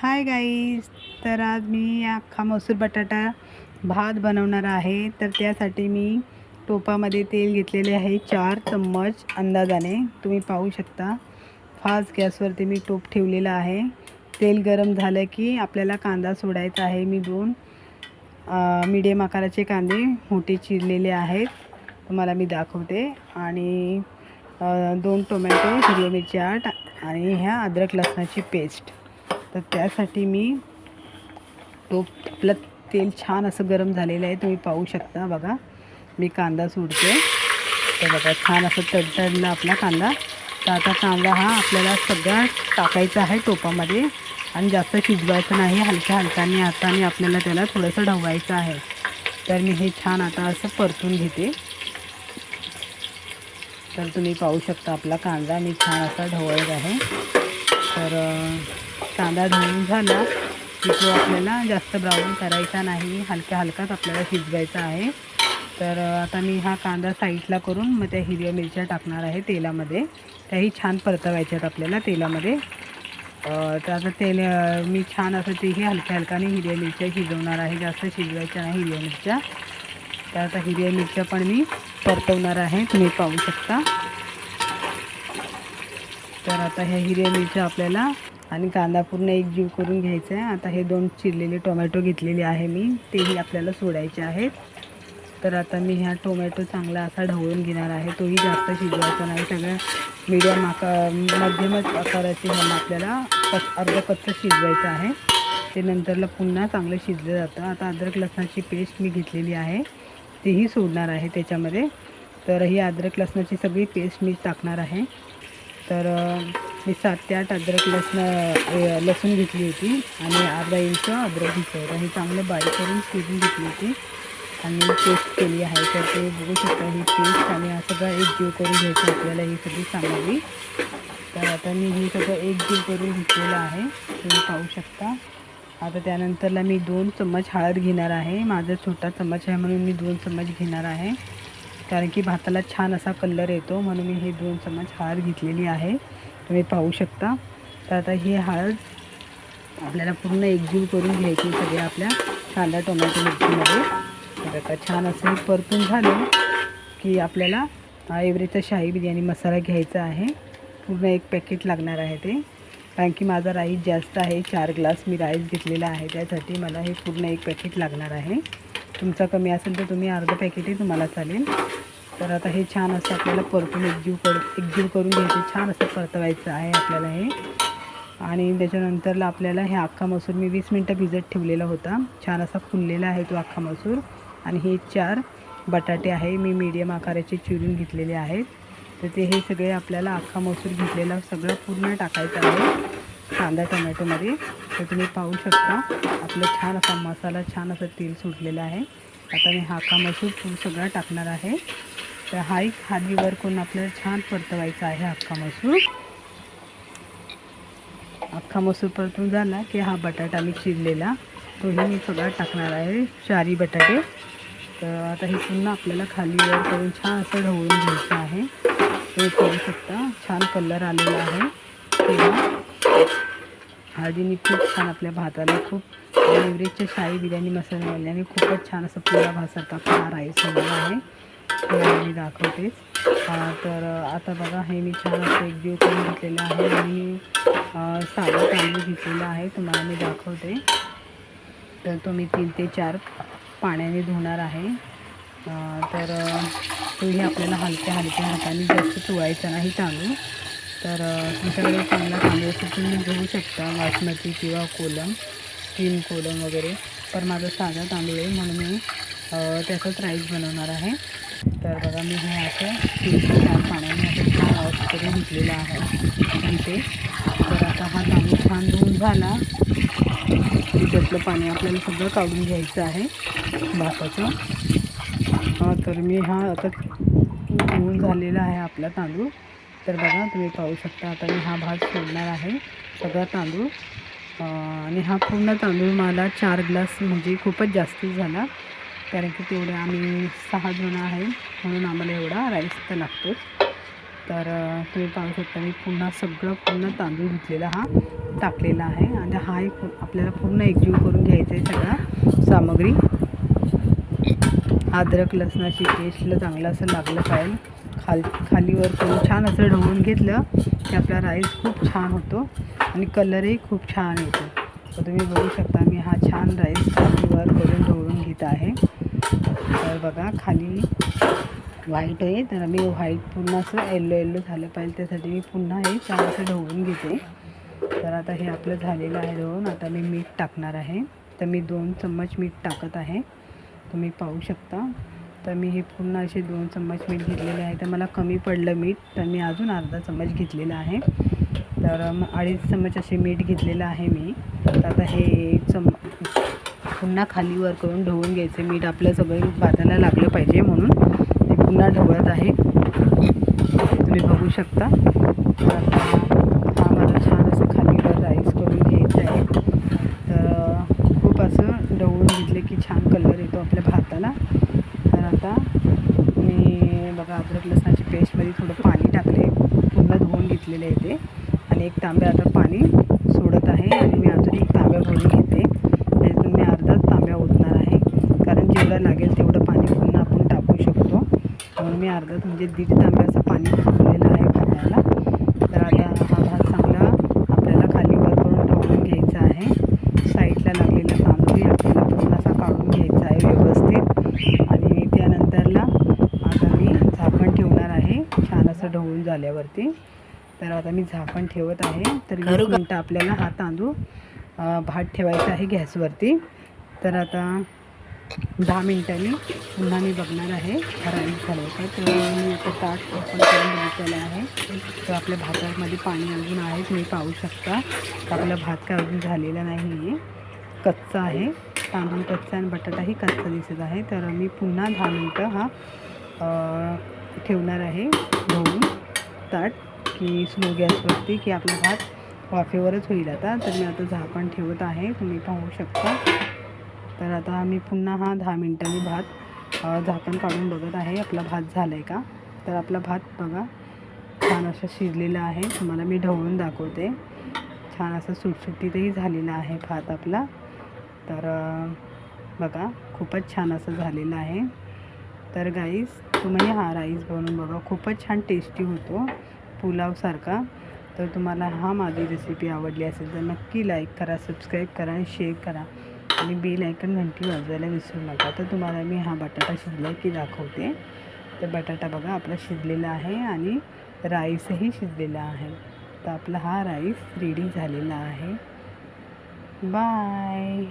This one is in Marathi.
हाय गाईज तर आज मी अख्खा मसूर बटाटा भात बनवणार आहे. तर त्यासाठी मी टोपामध्ये तेल घेतलेले आहे चार चम्मच अंदाजाने. तुम्ही पाहू शकता फास्ट गॅसवरती मी टोप ठेवलेला आहे. तेल गरम झालं की आपल्याला कांदा सोडायचा आहे. मी दोन मीडियम आकाराचे कांदे मोठे चिरलेले आहेत. तुम्हाला मी दाखवते. आणि दोन टोमॅटो हिरवी मिरची आणि ह्या अद्रक लसणाची पेस्ट तर त्यासाठी मी तो आपलं तेल छान असं गरम झालेलं आहे तुम्ही पाहू शकता बघा. मी कांदा सोडते. तर बघा छान असं तडतडला आपला कांदा. तर आता कांदा हा आपल्याला सगळा टाकायचा आहे टोपामध्ये आणि जास्त शिजवायचं नाही हलक्या हलकाने हाताने आपल्याला त्याला थोडंसं ढवायचं आहे. तर मी हे छान आता असं परतून घेते. तर तुम्ही पाहू शकता आपला कांदा मी छान असा ढवळत आहे. तर कांदा धुवून झाला. की तो आपल्याला जास्त ब्राऊन करायचा नाही. हलक्या हलकाच आपल्याला शिजवायचा आहे. तर आता मी हा कांदा साईडला करून मग त्या हिरव्या मिरच्या टाकणार आहे तेलामध्ये. त्याही छान परतवायच्यात आपल्याला तेलामध्ये. तर आता तेल मी छान असं तेही हलक्या हलकाने हिरव्या मिरच्या शिजवणार आहे. जास्त शिजवायच्या नाही हिरव्या मिरच्या. तर आता हिरव्या मिरच्या पण मी परतवणार आहे. तुम्ही पाहू शकता. तर आता ह्या हिरव्या मिरच्या आपल्याला आणि कांदा पूर्ण एक जीव करून घ्यायचा आहे. आता हे दोन चिरलेले टोमॅटो घेतलेले आहे मी. तेही आपल्याला सोडायचे आहेत. तर आता मी ह्या टोमॅटो चांगला असा ढवळून घेणार आहे. तोही जास्त शिजवायचा नाही. सगळं मीडियम आकार मध्यमच आकाराचे ह्याला आपल्याला कच अर्ध कच्चं शिजवायचं आहे. ते नंतरला पुन्हा चांगलं शिजलं जातं. आता अद्रक लसणाची पेस्ट मी घेतलेली आहे. तीही सोडणार आहे त्याच्यामध्ये. तर ही अद्रक लसणाची सगळी पेस्ट मी टाकणार आहे. तर मी सात ते आठ अद्रक लसणं लसूण घेतली होती आणि अर्धा इंच अद्रक घेतलं. होतं हे चांगलं बारीक करून शिजून घेतली होती. आणि पेस्ट केली आहे. तर ते बघू शकता ही पेस्ट आणि हा सगळा एक जीव करून घ्यायचं आपल्याला. ही सगळी चांगली तर आता मी हे सगळं एक जीव करून घेतलेलं आहे. तुम्ही पाहू शकता. आता त्यानंतरला मी दोन चम्मच हळद घेणार आहे. माझा छोटा चम्मच आहे म्हणून मी दोन चम्मच घेणार आहे. कारण की भाताला छान असा कलर येतो म्हणून मी हे दोन चम्मच हळद घेतलेली आहे. तुम्ही पाहू शकता. तर आता ही हळद आपल्याला पूर्ण एकजीव करून घ्यायची सगळ्या आपल्या कांदा टोमॅटो मिरचीमध्ये. तर आता छान असं परतून झालं की आपल्याला हा शाही बिर्याणी मसाला घ्यायचा आहे. पूर्ण एक पॅकेट लागणार आहे ते. कारण की माझा राईस जास्त आहे चार ग्लास मी राईस घेतलेला आहे. त्यासाठी मला हे पूर्ण एक पॅकेट लागणार आहे. तुमचा कमी असेल तर तुम्ही अर्धं पॅकेटही तुम्हाला चालेल. तर आता हे छान असं आपल्याला परतून एकजीव कर एकजीव करून घ्यायचं. छान असं परतवायचं आहे आपल्याला हे. आणि त्याच्यानंतरला आपल्याला हे अख्खा मसूर मी वीस मिनटं भिजत ठेवलेला होता. छान असा फुललेला आहे तो अख्खा मसूर. आणि हे चार बटाटे आहे मी मीडियम आकाराचे चिरून घेतलेले आहेत. तर ते हे सगळे आपल्याला अख्खा मसूर घेतलेला सगळं पूर्ण टाकायचं आहे कांदा टोमॅटोमध्ये. तर तुम्ही पाहू शकता आपलं छान असा मसाला छान असं तेल सुटलेलं आहे. आता मी हा अख्खा मसूर पूर्ण सगळा टाकणार आहे. तर हा एक खाली करून आपल्याला छान परतवायचा आहे अख्खा मसूर. अख्खा मसूर परतून झाला की हा बटाटा मी चिरलेला. तोही मी सगळा टाकणार आहे चारी बटाटे. तर आता हे पुन्हा आपल्याला खालीवर करून छान असं ढवळून घ्यायचं आहे. हे करू शकता छान कलर आलेला आहे. तेव्हा हळदीने खूप छान आपल्या भाताला खूप एव्हरेजच्या शाही बिर्याणी मसाला मसाल्याने खूपच छान असं पुरा भासारखा हा आहे सगळं आहे. तुम्हाला मी दाखवतेच तर आता बघा हे मी छान असं एकजीव करून घेतलेलं आहे आणि साधा साधं तांदूळ घेतलेलं आहे. तुम्हाला मी दाखवते. तर तो मी तीन ते चार पाण्याने धुणार आहे. तर तोही आपल्याला हलक्या हलक्या हाताने जास्त चोळायचा नाही तांदूळ तर तुमच्याकडे चांगला तांदूळ असेल तुम्ही घेऊ शकता. बासमती किंवा कोलम स्टीम कोलम वगैरे. पण माझा साधा तांदूळ आहे म्हणून मी त्याचाच राईस बनवणार आहे. तर बघा मी हे असं चार पाण्याने असं छान वॉश करून घेतलेलं आहे. इथे तर आता हा तांदूळ छान धुवून झाला. त्यातलं पाणी आपल्याला सगळं काढून घ्यायचं आहे भाताचं. हा तर मी हा आता धुवून झालेला आहे आपला तांदूळ. तर बघा तुम्ही पाहू शकता आता मी हा भात सोडणार आहे सगळा तांदूळ. आणि हा पूर्ण तांदूळ मला चार ग्लास म्हणजे खूपच जास्त झाला. कारण की तेवढे आम्ही सहा जण आहे म्हणून आम्हाला एवढा राईस तर लागतोच. तर तुम्ही पाहू शकता मी पुन्हा सगळं पूर्ण तांदूळ धुतलेला हा टाकलेला आहे. आणि हा एक आपल्याला पूर्ण एकजीव करून घ्यायचा आहे सगळा सामग्री. अद्रक लसणाची पेस्टला चांगलं असं लागलं पाहिजे. खाल खालीवर करून छान असं ढवळून घेतलं की आपला राईस खूप छान होतो आणि कलरही खूप छान येतो. तर तुम्ही बघू शकता मी हा छान राईस खालीवर करून ढवळून घेत आहे. तर बघा खाली व्हाईट आहे. तर मी व्हाईट पूर्ण असं येल्लो येल्लो झालं पाहिजे. त्यासाठी मी पुन्हा हे छान असं ढवळून घेते. तर आता हे आपलं झालेलं आहे ढवळून. आता मी मीठ टाकणार आहे. तर मी दोन चम्मच मीठ टाकत आहे. तुम्ही पाहू शकता. तर मी हे पूर्ण असे दोन चम्मच मीठ घेतलेले आहे. तर मला कमी पडलं मीठ. तर मी अजून अर्धा चम्मच घेतलेला आहे. तर मग अडीच चम्मच असे मीठ घेतलेलं आहे मी. तर आता हे चम पुन्हा खाली वर करून ढवळून घ्यायचे. मीठ आपलं सगळं भाताला लागलं पाहिजे म्हणून. ते पुन्हा ढवळत आहे. तुम्ही बघू शकता. हा मला छान असं खालीवर राईस करून घ्यायचं आहे. तर खूप असं ढवळून घेतले की छान कलर येतो आपल्या भाताला. तर आता मी बघा अद्रक लसणाची पेस्टमध्ये थोडं पाणी टाकले पूर्ण धुवून घेतलेलं आहे ते. आणि एक तांब्या आता पाणी सोडत आहे आणि मी अजून एक तांब्या भरून घेते त्याच्यातून मी अर्धाच तांब्या ओतणार आहे कारण जेवढं लागेल तेवढं पाणी पुन्हा आपण टाकू शकतो. म्हणून मी अर्धाच म्हणजे दीड तांब्या असं पाणी सोडलेलं आहे भाताला तर आता हा भात चांगला आपल्याला खाली वर करून ढवळून घ्यायचा आहे. साईडला लागलेला तांदूळही आपल्याला पूर्ण असा काढून घ्यायचा आहे व्यवस्थित. आणि त्यानंतरला आता मी झाकण ठेवणार आहे. छान असं ढवळून झाल्यावरती. तर आता मी झाकण ठेवत आहे. तर मिनटं आपल्याला हा तांदूळ भात ठेवायचा आहे गॅसवरती. तर आता दहा मिनिटांनी पुन्हा मी बघणार आहे. हा झालं तर मी आता ताट ओपन करून बघितलेलं आहे. तर आपल्या भातामध्ये पाणी अजून आहे तुम्ही पाहू शकता. आपला भात काय अजून झालेला नाही आहे कच्चा आहे. तांदूळ कच्चा आणि बटाटाही कच्चा दिसत आहे. तर मी पुन्हा दहा मिनटं हा ठेवणार आहे. धुवून ताट की स्लो गॅसवरती की आपला भात वाफेवरच होईल आता. तर मी आता झाकण ठेवत आहे. तुम्ही पाहू शकता. तर आता मी पुन्हा हा दहा मिनटांनी भात झाकण काढून बघत आहे. आपला भात झाला आहे का? तर आपला भात बघा छान असं शिजलेला आहे. तुम्हाला मी ढवळून दाखवते. छान असं सुटसुटीतही झालेला आहे भात आपला. तर बघा खूपच छान असं झालेलं आहे. तर गाईस तुम्ही हा राईस बनवून बघा. खूपच छान टेस्टी होतो. पुलावसारखा तर तुम्हाला हा माझी रेसिपी आवडली असेल तर नक्की लाईक करा सबस्क्राईब करा आणि शेअर करा. आणि बेल आयकन घंटी वाजवायला विसरू नका. तर तुम्हाला मी हा बटाटा शिजला की दाखवते. तर बटाटा बघा आपला शिजलेला आहे आणि राईसही शिजलेला आहे. तर आपला हा राईस रेडी झालेला आहे. बाय.